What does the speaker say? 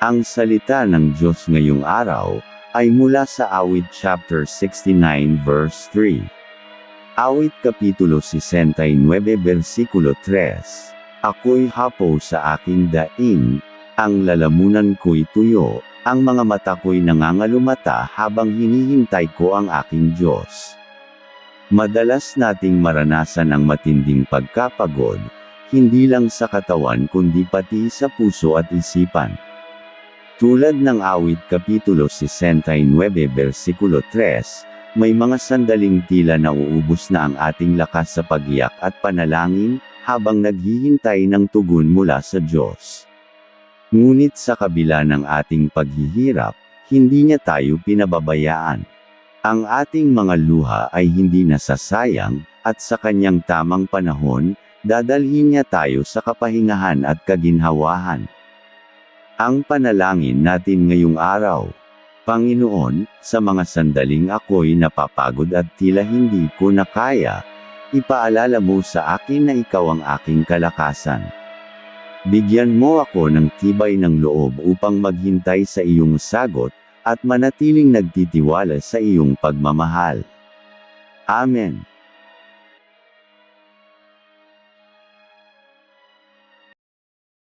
Ang salita ng Diyos ngayong araw, ay mula sa Awit chapter 69 verse 3. Awit kapitulo 69 versikulo 3. Ako'y hapo sa aking daing, ang lalamunan ko'y tuyo, ang mga mata ko'y nangangalumata habang hinihintay ko ang aking Diyos. Madalas nating maranasan ang matinding pagkapagod, hindi lang sa katawan kundi pati sa puso at isipan. Tulad ng awit kapitulo 69 versikulo 3, may mga sandaling tila nauubos na ang ating lakas sa pagiyak at panalangin, habang naghihintay ng tugon mula sa Diyos. Ngunit sa kabila ng ating paghihirap, hindi niya tayo pinababayaan. Ang ating mga luha ay hindi nasasayang, at sa kanyang tamang panahon, dadalhin niya tayo sa kapahingahan at kaginhawahan. Ang panalangin natin ngayong araw. Panginoon, sa mga sandaling ako'y napapagod at tila hindi ko na kaya, ipaalala mo sa akin na ikaw ang aking kalakasan. Bigyan mo ako ng tibay ng loob upang maghintay sa iyong sagot, at manatiling nagtitiwala sa iyong pagmamahal. Amen.